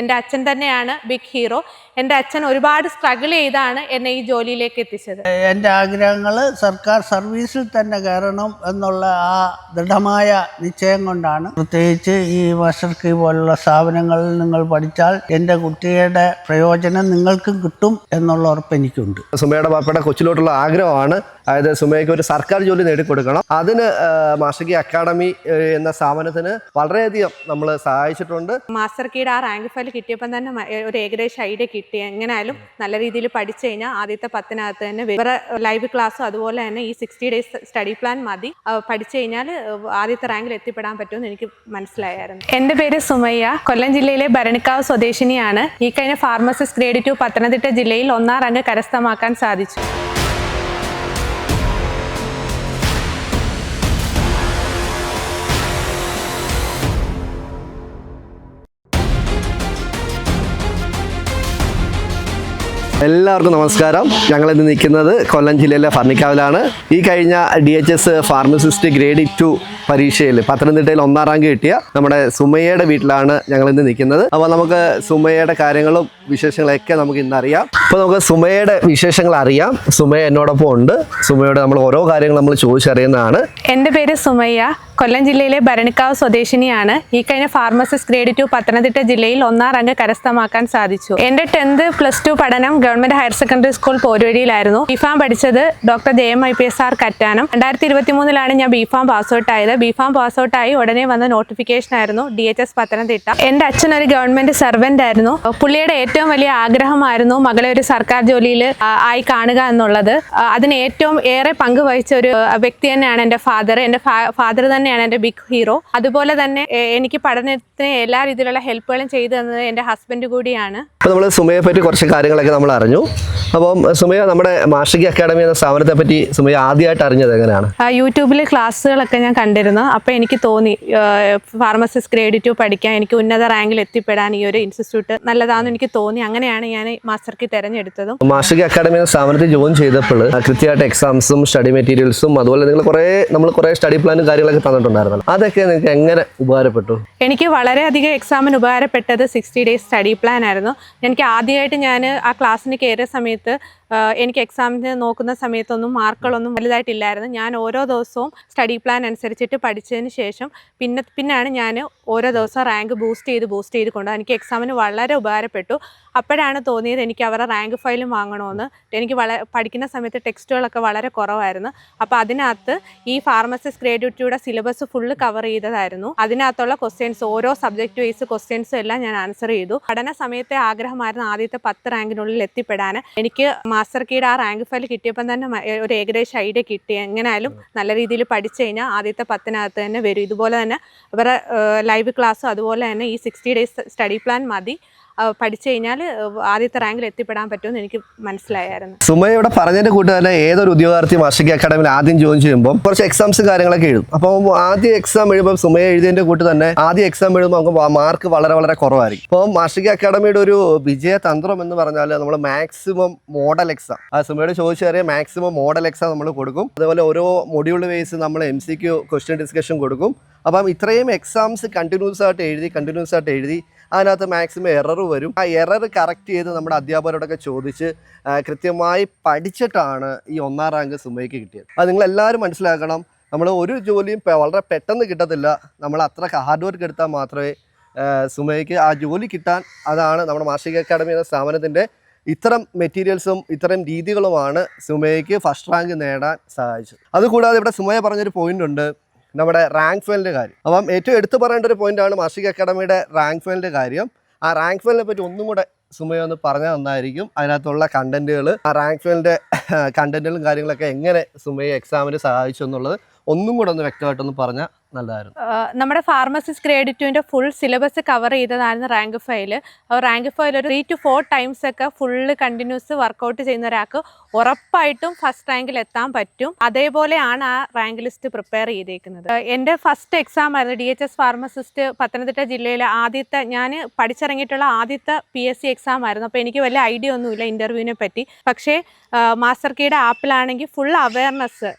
എന്റെ അച്ഛൻ തന്നെയാണ് ബിഗ് ഹീറോ എന്റെ അച്ഛൻ ഒരുപാട് സ്ട്രഗിൾ ചെയ്താണ് എന്നെ ഈ ജോലിയിലേക്ക് എത്തിച്ചത്. എന്റെ ആഗ്രഹങ്ങൾ സർക്കാർ സർവീസിൽ തന്നെ കയറണം എന്നുള്ള ആ ദൃഢമായ നിശ്ചയം കൊണ്ടാണ്. പ്രത്യേകിച്ച് ഈ വർഷർക്ക് പോലുള്ള സ്ഥാപനങ്ങളിൽ നിങ്ങൾ പഠിച്ചാൽ എന്റെ കുട്ടിയുടെ പ്രയോജനം നിങ്ങൾക്കും കിട്ടും എന്നുള്ള ഉറപ്പ് എനിക്കുണ്ട്. സുമയുടെ പാപ്പയുടെ കൊച്ചിലോട്ടുള്ള ആഗ്രഹമാണ് അതായത് സുമയ്ക്ക് ഒരു സർക്കാർ ജോലി നേടിക്കൊടുക്കണം. അതിന് മാഷകി അക്കാഡമി എന്ന സ്ഥാപനത്തിന് വളരെയധികം നമ്മൾ സഹായിച്ചിട്ടുണ്ട്. മാസ്റ്റർ കീഡ് ആ റാങ്ക് ഫയൽ കിട്ടിയപ്പോൾ തന്നെ ഒരു ഏകദേശം ഐഡിയ കിട്ടി. എങ്ങനെയായാലും നല്ല രീതിയിൽ പഠിച്ചു കഴിഞ്ഞാൽ ആദ്യത്തെ പത്തിനകത്ത് തന്നെ വേറെ ലൈവ് ക്ലാസ്സും അതുപോലെ തന്നെ ഈ സിക്സ്റ്റി ഡേയ്സ് സ്റ്റഡി പ്ലാൻ മതി. പഠിച്ചു കഴിഞ്ഞാൽ ആദ്യത്തെ റാങ്കിൽ എത്തിപ്പെടാൻ പറ്റുമെന്ന് എനിക്ക് മനസ്സിലായായിരുന്നു. എന്റെ പേര് സുമയ്യ. കൊല്ലം ജില്ലയിലെ ഭരണിക്കാവ് സ്വദേശിനിയാണ്. ഈ കഴിഞ്ഞ ഫാർമസിസ്റ്റ് ഗ്രേഡ് ടു പത്തനംതിട്ട ജില്ലയിൽ ഒന്നാം റാങ്ക് കരസ്ഥമാക്കാൻ സാധിച്ചു. എല്ലാവർക്കും നമസ്കാരം. ഞങ്ങൾ ഇന്ന് നിൽക്കുന്നത് കൊല്ലം ജില്ലയിലെ ഫർണിക്കാവിലാണ്. ഈ കഴിഞ്ഞ D H S pharmacist grade two പരീക്ഷയിൽ പത്തനംതിട്ടയിൽ ഒന്നാം റാങ്ക് കിട്ടിയ നമ്മുടെ സുമയ്യയുടെ വീട്ടിലാണ് ഞങ്ങൾ ഇന്ന് നിൽക്കുന്നത്. അപ്പോൾ നമുക്ക് സുമയ്യയുടെ കാര്യങ്ങളും വിശേഷങ്ങളൊക്കെ നമുക്ക് ഇന്ന് അറിയാം. അപ്പോൾ നമുക്ക് സുമയ്യയുടെ വിശേഷങ്ങൾ അറിയാം. സുമയ എന്നോടൊപ്പം ഉണ്ട്. സുമയോട് നമ്മൾ ഓരോ കാര്യങ്ങളും നമ്മൾ ചോദിച്ചറിയുന്നതാണ്. എന്റെ പേര് സുമയ്യ. കൊല്ലം ജില്ലയിലെ ഭരണിക്കാവ് സ്വദേശിനിയാണ് ഈ കഴിഞ്ഞ ഫാർമസിസ്റ്റ് ഗ്രേഡ് ടു പത്തനംതിട്ട ജില്ലയിൽ ഒന്നാം റാങ്ക് കരസ്ഥമാക്കാൻ സാധിച്ചു. എന്റെ ടെൻത്ത് പ്ലസ് ടു പഠനം government higher secondary school പോരുവഴിയിലായിരുന്നു. BPharm പഠിച്ചത് doctor J M I P S R Kattanam. രണ്ടായിരത്തി ഇരുപത്തി മൂന്നിലാണ് ഞാൻ ബിഫാം പാസ് ഔട്ട് ആയത് ബിഫാം പാസ് ഔട്ട് ആയി ഉടനെ വന്ന നോട്ടിഫിക്കേഷൻ ആയിരുന്നു ഡി എച്ച് എസ് പത്തനംതിട്ട. എന്റെ അച്ഛൻ ഒരു ഗവൺമെന്റ് സർവന്റ് ആയിരുന്നു. പുള്ളിയുടെ ഏറ്റവും വലിയ ആഗ്രഹമായിരുന്നു മകളെ ഒരു സർക്കാർ ജോലിയിൽ ആയി കാണുക എന്നുള്ളത്. അതിന് ഏറ്റവും ഏറെ പങ്കുവഹിച്ച ഒരു വ്യക്തി തന്നെയാണ് എന്റെ ഫാദർ എന്റെ ഫാദർ തന്നെയാണ് എന്റെ ബിഗ് ഹീറോ അതുപോലെ തന്നെ എനിക്ക് പഠനത്തിന് എല്ലാ രീതിയിലുള്ള ഹെൽപ്പുകളും ചെയ്തു തന്നത് എന്റെ ഹസ്ബൻഡ് കൂടിയാണ്. അപ്പോൾ നമ്മൾ സുമയെ പറ്റി കുറച്ച് കാര്യങ്ങളൊക്കെ നമ്മൾ അറിഞ്ഞു. അപ്പം സുമയ നമ്മുടെ മാഷിക് അക്കാദമി എന്ന സ്ഥാപനത്തെ പറ്റി സുമയ ആദ്യമായിട്ട് അറിഞ്ഞത് എങ്ങനെയാണ്? യൂട്യൂബിൽ ക്ലാസ്സുകളൊക്കെ ഞാൻ കണ്ടിരുന്നു. അപ്പോൾ എനിക്ക് തോന്നി ഫാർമസിസ്റ്റ് ഗ്രേഡ് ടു പഠിക്കാൻ എനിക്ക് ഉന്നത റാങ്കിൽ എത്തിപ്പെടാൻ ഈ ഒരു ഇൻസ്റ്റിറ്റ്യൂട്ട് നല്ലതാണെന്ന് എനിക്ക് തോന്നി. അങ്ങനെയാണ് ഞാൻ മാസ്റ്റർക്ക് തിരഞ്ഞെടുത്തതും. മാഷിക് അക്കാദമി എന്ന സ്ഥാപനത്തിൽ ജോയിൻ ചെയ്തപ്പോൾ കൃത്യമായിട്ട് എക്സാംസും സ്റ്റഡി മെറ്റീരിയൽസും അതുപോലെ നിങ്ങൾ കുറേ നമ്മൾ കുറേ സ്റ്റഡി പ്ലാനും കാര്യങ്ങളൊക്കെ തന്നിട്ടുണ്ടായിരുന്നല്ലോ അതൊക്കെ നിങ്ങൾക്ക് എങ്ങനെ ഉപകാരപ്പെട്ടു? എനിക്ക് വളരെയധികം എക്സാമിന് ഉപകാരപ്പെട്ടത് സിക്സ്റ്റി ഡേയ്സ് സ്റ്റഡി പ്ലാൻ ആയിരുന്നു. എനിക്ക് ആദ്യമായിട്ട് ഞാൻ ആ ക്ലാസ്സിന് കയറിയ സമയത്ത് എനിക്ക് എക്സാമിന് നോക്കുന്ന സമയത്തൊന്നും മാർക്കുകളൊന്നും വലുതായിട്ടില്ലായിരുന്നു. ഞാൻ ഓരോ ദിവസവും സ്റ്റഡി പ്ലാൻ അനുസരിച്ചിട്ട് പഠിച്ചതിന് ശേഷം പിന്നെ പിന്നെയാണ് ഞാൻ ഓരോ ദിവസം റാങ്ക് ബൂസ്റ്റ് ചെയ്ത് ബൂസ്റ്റ് ചെയ്ത് കൊണ്ട് എനിക്ക് എക്സാമിന് വളരെ ഉപകാരപ്പെട്ടു. അപ്പോഴാണ് തോന്നിയത് എനിക്ക് അവരുടെ റാങ്ക് ഫയലും വാങ്ങണമെന്ന് എനിക്ക് വളരെ പഠിക്കുന്ന സമയത്ത് ടെക്സ്റ്റുകളൊക്കെ വളരെ കുറവായിരുന്നു. അപ്പോൾ അതിനകത്ത് ഈ ഫാർമസിസ്റ്റ് ഗ്രേഡ് ടുയുടെ സിലബസ് ഫുള്ള് കവർ ചെയ്തതായിരുന്നു. അതിനകത്തുള്ള ക്വസ്റ്റ്യൻസ് ഓരോ സബ്ജക്റ്റ് വൈസ് ക്വസ്റ്റ്യൻസും എല്ലാം ഞാൻ ആൻസർ ചെയ്തു. പഠന സമയത്തെ ആഗ്രഹമായിരുന്നു ആദ്യത്തെ പത്ത് റാങ്കിനുള്ളിൽ എത്തിപ്പെടാൻ. എനിക്ക് മാസ്റ്റർ കീയുടെ ആ റാങ്ക് ഫയൽ കിട്ടിയപ്പം തന്നെ ഒരു ഏകദേശം ഐഡിയ കിട്ടി. എങ്ങനെയായാലും നല്ല രീതിയിൽ പഠിച്ചു കഴിഞ്ഞാൽ ആദ്യത്തെ പത്തിനകത്ത് തന്നെ വരും. ഇതുപോലെ തന്നെ ഇവരുടെ ലൈവ് ക്ലാസ്സും അതുപോലെ തന്നെ ഈ സിക്സ്റ്റി ഡേയ്സ് സ്റ്റഡി പ്ലാൻ മതി. പഠിച്ചു കഴിഞ്ഞാൽ ആദ്യത്തെ റാങ്കിൽ എത്തിപ്പെടാൻ പറ്റുമെന്ന് എനിക്ക് മനസ്സിലായായിരുന്നു. സുമയ ഇവിടെ പറഞ്ഞതിന്റെ തന്നെ ഏതൊരു ഉദ്യോഗാർത്ഥി വാർഷിക അക്കാഡമിയിൽ ആദ്യം ജോയിൻ ചെയ്യുമ്പോൾ കുറച്ച് എക്സാംസ് കാര്യങ്ങളൊക്കെ എഴുതും. അപ്പോൾ ആദ്യ എക്സാം എഴുതുമ്പോൾ സുമയ എഴുതിയതിന്റെ കൂട്ട് തന്നെ ആദ്യ എക്സാം എഴുതുമ്പോൾ നമുക്ക് മാർക്ക് വളരെ വളരെ കുറവായിരിക്കും. അപ്പോൾ വാർഷിക അക്കാദമിയുടെ ഒരു വിജയതന്ത്രം എന്ന് പറഞ്ഞാൽ നമ്മൾ മാക്സിമം മോഡൽ എക്സാം ആ സുമയോട് ചോദിച്ചറിയാം മാക്സിമം മോഡൽ എക്സാം നമ്മൾ കൊടുക്കും. അതുപോലെ ഓരോ മൊഡ്യൂൾ വൈസ് നമ്മൾ M C Q question discussion കൊടുക്കും. അപ്പം ഇത്രയും എക്സാംസ് കണ്ടിന്യൂസ് ആയിട്ട് എഴുതി കണ്ടിന്യൂസ് ആയിട്ട് എഴുതി അതിനകത്ത് മാക്സിമം എറർ വരും. ആ എറർ കറക്റ്റ് ചെയ്ത് നമ്മുടെ അധ്യാപകരോടൊക്കെ ചോദിച്ച് കൃത്യമായി പഠിച്ചിട്ടാണ് ഈ ഒന്നാം റാങ്ക് സുമയ്ക്ക് കിട്ടിയത്. അത് നിങ്ങൾ എല്ലാവരും മനസ്സിലാക്കണം. നമ്മൾ ഒരു ജോലിയും വളരെ പെട്ടെന്ന് കിട്ടത്തില്ല. നമ്മൾ അത്ര ഹാർഡ് വർക്ക് എടുത്താൽ മാത്രമേ സുമയ്ക്ക് ആ ജോലി കിട്ടാൻ അതാണ് നമ്മുടെ മാർഷിക അക്കാഡമി എന്ന സ്ഥാപനത്തിന്റെ ഇത്തരം മെറ്റീരിയൽസും ഇത്തരം രീതികളുമാണ് സുമയ്ക്ക് ഫസ്റ്റ് റാങ്ക് നേടാൻ സഹായിച്ചത്. അതുകൂടാതെ ഇവിടെ സുമയ പറഞ്ഞൊരു പോയിന്റ് ഉണ്ട്. നമ്മുടെ റാങ്ക് ഫെയിലിന്റെ കാര്യം. അപ്പം ഏറ്റവും എടുത്തു പറയേണ്ട ഒരു പോയിന്റാണ് മാർഷിക അക്കാഡമിയുടെ റാങ്ക് ഫെയിലിന്റെ കാര്യം. ആ റാങ്ക് ഫെയിലിനെ പറ്റി ഒന്നും കൂടെ സുമയ ഒന്ന് പറഞ്ഞാൽ നന്നായിരിക്കും. അതിനകത്തുള്ള കണ്ടന്റുകൾ ആ റാങ്ക് ഫെയിലിന്റെ കണ്ടന്റുകളും കാര്യങ്ങളൊക്കെ എങ്ങനെ സുമയെ എക്സാമിന് സഹായിച്ചു എന്നുള്ളത് ഒന്നും കൂടെ ഒന്ന് വ്യക്തമായിട്ടൊന്ന് പറഞ്ഞാൽ നല്ലതായിരുന്നു. നമ്മുടെ ഫാർമസിസ്റ്റ് ഗ്രേഡ് ടുവിന്റെ ഫുൾ സിലബസ് കവർ ചെയ്തതായിരുന്നു റാങ്ക് ഫയൽ റാങ്ക് ഫയൽ ഒരു ത്രീ ടു ഫോർ ടൈംസ് ഒക്കെ ഫുള്ള് കണ്ടിന്യൂസ് വർക്കൗട്ട് ചെയ്യുന്ന ഒരാൾക്ക് ഉറപ്പായിട്ടും ഫസ്റ്റ് റാങ്കിൽ എത്താൻ പറ്റും. അതേപോലെയാണ് ആ റാങ്ക് ലിസ്റ്റ് പ്രിപ്പയർ ചെയ്തേക്കുന്നത്. എന്റെ ഫസ്റ്റ് എക്സാം ആയിരുന്നു D H S pharmacist Pathanamthitta ജില്ലയിലെ ആദ്യത്തെ ഞാൻ പഠിച്ചിറങ്ങിയിട്ടുള്ള ആദ്യത്തെ പി എസ് സി എക്സാം ആയിരുന്നു. അപ്പോൾ എനിക്ക് വലിയ ഐഡിയ ഒന്നുമില്ല ഇന്റർവ്യൂവിനെ പറ്റി. പക്ഷേ മാസ്റ്റർ കീയുടെ ആപ്പിലാണെങ്കിൽ ഫുൾ അവയർനെസ്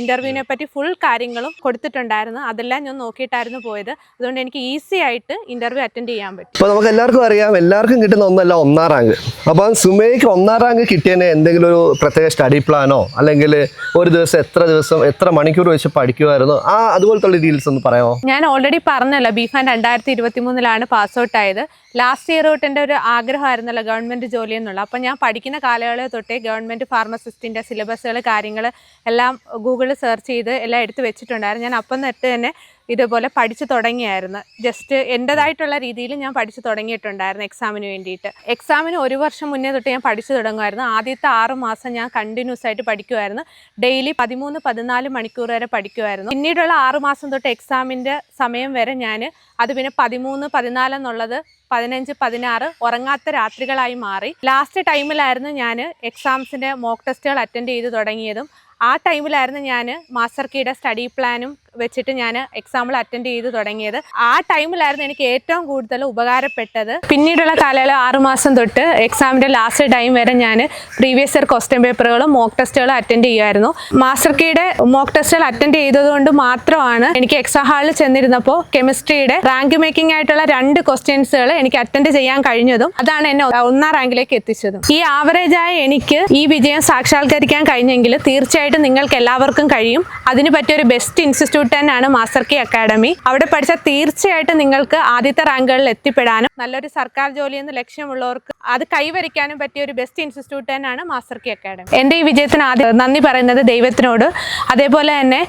ഇന്റർവ്യൂവിനെ പറ്റി ഫുൾ കാര്യങ്ങളും കൊടുത്തിട്ടുണ്ടായിരുന്നു. അതെല്ലാം ഞാൻ നോക്കിയിട്ടായിരുന്നു പോയത്. അതുകൊണ്ട് എനിക്ക് ഈസി ആയിട്ട് ഇന്റർവ്യൂ അറ്റൻഡ് ചെയ്യാൻ പറ്റും. അപ്പോൾ നമുക്ക് എല്ലാവർക്കും അറിയാം എല്ലാവർക്കും കിട്ടുന്ന ഒന്നല്ല ഒന്നാം റാങ്ക് അപ്പം സുമേക്ക് ഒന്നാം റാങ്ക് കിട്ടിയതിന് എന്തെങ്കിലും ഒരു പ്രത്യേക സ്റ്റഡി പ്ലാനോ അല്ലെങ്കിൽ ഒരു ദിവസം എത്ര ദിവസം എത്ര മണിക്കൂർ വെച്ച് പഠിക്കുമായിരുന്നു? ആ അതുപോലത്തെ ഡീറ്റെയിൽസ് ഒന്ന് പറയാമോ? ഞാൻ ഓൾറെഡി പറഞ്ഞല്ലോ ബിഫാൻ രണ്ടായിരത്തി ഇരുപത്തി മൂന്നിലാണ് പാസ് ഔട്ട് ആയത്. ലാസ്റ്റ് ഇയർ തൊട്ട് എന്റെ ഒരു ആഗ്രഹമായിരുന്നല്ലോ ഗവൺമെന്റ് ജോലി എന്നുള്ള. അപ്പം ഞാൻ പഠിക്കുന്ന കാലയളവ് തൊട്ടേ ഗവൺമെന്റ് ഫാർമസിസ്റ്റിന്റെ സിലബസുകൾ കാര്യങ്ങൾ എല്ലാം ഗൂഗിളിൽ സെർച്ച് ചെയ്ത് എല്ലാം എടുത്ത് വെച്ചിട്ടുണ്ടായിരുന്നു. ഞാൻ അപ്പം തന്നെ ഇതുപോലെ പഠിച്ചു തുടങ്ങിയായിരുന്നു. ജസ്റ്റ് എന്റെതായിട്ടുള്ള രീതിയിൽ ഞാൻ പഠിച്ചു തുടങ്ങിയിട്ടുണ്ടായിരുന്നു എക്സാമിന് വേണ്ടിയിട്ട്. എക്സാമിന് ഒരു വർഷം മുന്നേ തൊട്ട് ഞാൻ പഠിച്ചു തുടങ്ങുമായിരുന്നു. ആദ്യത്തെ ആറ് മാസം ഞാൻ കണ്ടിന്യൂസ് ആയിട്ട് പഠിക്കുമായിരുന്നു. ഡെയിലി പതിമൂന്ന് പതിനാല് മണിക്കൂർ വരെ പഠിക്കുമായിരുന്നു. പിന്നീടുള്ള ആറ് മാസം തൊട്ട് എക്സാമിന്റെ സമയം വരെ ഞാൻ അത് പിന്നെ പതിമൂന്ന് പതിനാല് എന്നുള്ളത് പതിനഞ്ച് പതിനാറ് ഉറങ്ങാത്ത രാത്രികളായി മാറി. ലാസ്റ്റ് ടൈമിലായിരുന്നു ഞാൻ എക്സാംസിന്റെ മോക്ക് ടെസ്റ്റുകൾ അറ്റൻഡ് ചെയ്ത് തുടങ്ങിയതും. ആ ടൈമിലായിരുന്നു ഞാൻ മാസ്റ്റർ കീയുടെ സ്റ്റഡി പ്ലാനും വെച്ചിട്ട് ഞാൻ എക്സാമ്പിൾ അറ്റൻഡ് ചെയ്ത് തുടങ്ങിയത്. ആ ടൈമിലായിരുന്നു എനിക്ക് ഏറ്റവും കൂടുതൽ ഉപകാരപ്പെട്ടത്. പിന്നീടുള്ള കാലയളവ് ആറുമാസം തൊട്ട് എക്സാമിന്റെ ലാസ്റ്റ് ടൈം വരെ ഞാൻ പ്രീവിയസ് ഇയർ ക്വസ്റ്റ്യൻ പേപ്പറുകളും മോക്ക് ടെസ്റ്റുകളും അറ്റൻഡ് ചെയ്യുമായിരുന്നു. മാസ്റ്റർ കീയുടെ മോക്ക് ടെസ്റ്റുകൾ അറ്റൻഡ് ചെയ്തതുകൊണ്ട് മാത്രമാണ് എനിക്ക് എക്സാം ഹാളിൽ ചെന്നിരുന്നപ്പോൾ കെമിസ്ട്രിയുടെ റാങ്ക് മേക്കിംഗ് ആയിട്ടുള്ള രണ്ട് ക്വസ്റ്റ്യൻസുകൾ എനിക്ക് അറ്റൻഡ് ചെയ്യാൻ കഴിഞ്ഞതും അതാണ് എന്നെ ഒന്നാം റാങ്കിലേക്ക് എത്തിച്ചതും. ഈ ആവറേജായ എനിക്ക് ഈ വിജയം സാക്ഷാത്കരിക്കാൻ കഴിഞ്ഞെങ്കിൽ തീർച്ചയായിട്ടും നിങ്ങൾക്ക് എല്ലാവർക്കും കഴിയും. അതിന് പറ്റിയ ഒരു ബെസ്റ്റ് ഇൻസ്റ്റിറ്റ്യൂട്ട് തന്നെയാണ് മാസ്റ്റർ കി അക്കാഡമി. അവിടെ പഠിച്ച തീർച്ചയായിട്ടും നിങ്ങൾക്ക് ആദ്യത്തെ റാങ്കുകളിൽ എത്തിപ്പെടാനും നല്ലൊരു സർക്കാർ ജോലി എന്ന് ലക്ഷ്യമുള്ളവർക്ക് അത് കൈവരിക്കാനും പറ്റിയ ഒരു ബെസ്റ്റ് ഇൻസ്റ്റിറ്റ്യൂട്ട് തന്നെയാണ് മാസ്റ്റർ കി അക്കാഡമി. എന്റെ ഈ വിജയത്തിന് ആദ്യം നന്ദി പറയുന്നത് ദൈവത്തിനോട്. അതേപോലെ തന്നെ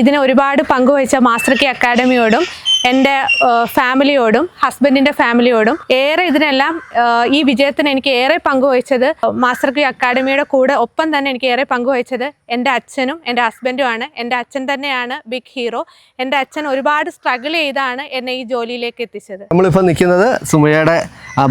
ഇതിന് ഒരുപാട് പങ്കുവഹിച്ച മാസ്റ്റർ കി അക്കാഡമിയോടും എന്റെ ഫാമിലിയോടും ഹസ്ബൻഡിന്റെ ഫാമിലിയോടും ഏറെ ഇതിനെല്ലാം ഈ വിജയത്തിന് എനിക്ക് ഏറെ പങ്കുവഹിച്ചത് മാസ്റ്റർ കി അക്കാഡമിയുടെ കൂടെ ഒപ്പം തന്നെ എനിക്ക് ഏറെ പങ്കുവഹിച്ചത് എന്റെ അച്ഛനും എന്റെ ഹസ്ബൻഡുമാണ് എന്റെ അച്ഛൻ തന്നെയാണ് ബിഗ് ഹീറോ. എന്റെ അച്ഛൻ ഒരുപാട് സ്ട്രഗിൾ ചെയ്താണ് എന്നെ ഈ ജോലിയിലേക്ക് എത്തിച്ചത്. നമ്മളിപ്പോൾ നിൽക്കുന്നത് സുമയുടെ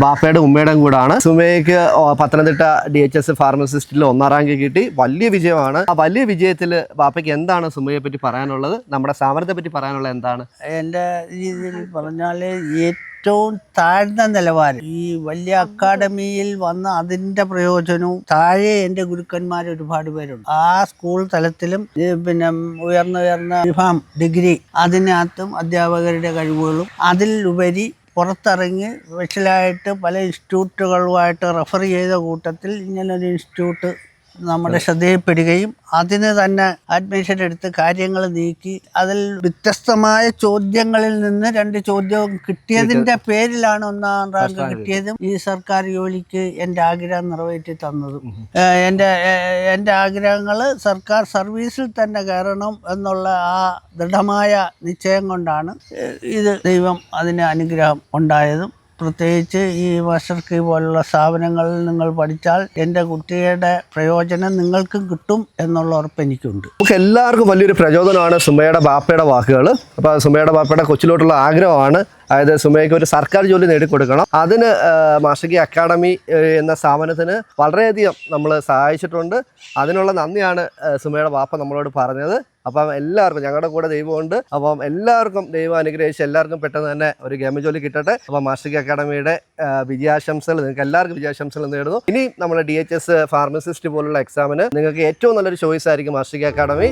ബാപ്പയുടെ ഉമ്മയുടെയും കൂടാണ്. സുമയ്ക്ക് പത്തനംതിട്ട ഡി എച്ച് എസ് ഫാർമസിസ്റ്റിൽ ഒന്നാം റാങ്ക് കിട്ടി. വലിയ വിജയമാണ്. ആ വലിയ വിജയത്തിൽ ബാപ്പയ്ക്ക് എന്താണ് സുമയെ പറ്റി പറയാനുള്ളത്? നമ്മുടെ സ്ഥാപനത്തെ പറ്റി പറയാനുള്ളത് എന്താണ്? എന്റെ രീതിയിൽ പറഞ്ഞാൽ ഏറ്റവും താഴ്ന്ന നിലവാരം. ഈ വലിയ അക്കാഡമിയിൽ വന്ന അതിന്റെ പ്രയോജനവും താഴെ എന്റെ ഗുരുക്കന്മാർ ഒരുപാട് പേരുണ്ട്. ആ സ്കൂൾ തലത്തിലും പിന്നെ ഉയർന്ന ഉയർന്ന വിഭാഗം ഡിഗ്രി അതിനകത്തും അധ്യാപകരുടെ കഴിവുകളും അതിലുപരി പുറത്തിറങ്ങി സ്പെഷ്യലായിട്ട് പല ഇൻസ്റ്റിറ്റ്യൂട്ടുകളുമായിട്ട് റെഫർ ചെയ്ത കൂട്ടത്തിൽ ഇങ്ങനൊരു ഇൻസ്റ്റിറ്റ്യൂട്ട് നമ്മുടെ ശ്രദ്ധയിൽപ്പെടുകയും അതിന് തന്നെ അഡ്മിഷൻ എടുത്ത് കാര്യങ്ങൾ നീക്കി അതിൽ വ്യത്യസ്തമായ ചോദ്യങ്ങളിൽ നിന്ന് രണ്ട് ചോദ്യവും കിട്ടിയതിന്റെ പേരിലാണ് ഒന്നാം റാങ്ക് കിട്ടിയതും ഈ സർക്കാർ ജോലിക്ക് എന്റെ ആഗ്രഹം നിറവേറ്റി തന്നതും. എന്റെ എന്റെ ആഗ്രഹങ്ങൾ സർക്കാർ സർവീസിൽ തന്നെ കയറണം എന്നുള്ള ആ ദൃഢമായ നിശ്ചയം കൊണ്ടാണ് ഇത് ദൈവം അതിന് അനുഗ്രഹം ഉണ്ടായതും. പ്രത്യേകിച്ച് ഈ മാസ്റ്റർ പോലുള്ള സ്ഥാപനങ്ങളിൽ നിങ്ങൾ പഠിച്ചാൽ എന്റെ കുട്ടിയുടെ പ്രയോജനം നിങ്ങൾക്കും കിട്ടും എന്നുള്ള ഉറപ്പ് എനിക്കുണ്ട്. നമുക്ക് എല്ലാവർക്കും വലിയൊരു പ്രചോദനമാണ് സുമയുടെ ബാപ്പയുടെ വാക്കുകൾ അപ്പോൾ സുമയുടെ ബാപ്പയുടെ കൊച്ചിലോട്ടുള്ള ആഗ്രഹമാണ്. അതായത് സുമയ്ക്ക് ഒരു സർക്കാർ ജോലി നേടിക്കൊടുക്കണം. അതിന് മാഷകി അക്കാഡമി എന്ന സ്ഥാപനത്തിന് വളരെയധികം നമ്മൾ സഹായിച്ചിട്ടുണ്ട്. അതിനുള്ള നന്ദിയാണ് സുമയുടെ ബാപ്പ നമ്മളോട് പറഞ്ഞത്. അപ്പം എല്ലാവർക്കും ഞങ്ങളുടെ കൂടെ ദൈവമുണ്ട്. അപ്പം എല്ലാവർക്കും ദൈവം അനുഗ്രഹിച്ച് എല്ലാവർക്കും പെട്ടെന്ന് തന്നെ ഒരു ഗെയിം ജോലി കിട്ടട്ടെ. അപ്പം മാസ്റ്റിക് അക്കാഡമിയുടെ വിജയാശംസകൾ നിങ്ങൾക്ക് എല്ലാവർക്കും വിജയാശംസകൾ നേടുന്നു ഇനി നമ്മുടെ ഡി എച്ച് എസ് ഫാർമസിസ്റ്റ് പോലുള്ള എക്സാമിന് നിങ്ങൾക്ക് ഏറ്റവും നല്ലൊരു ചോയ്സ് ആയിരിക്കും മാസ്റ്റിക് അക്കാഡമി.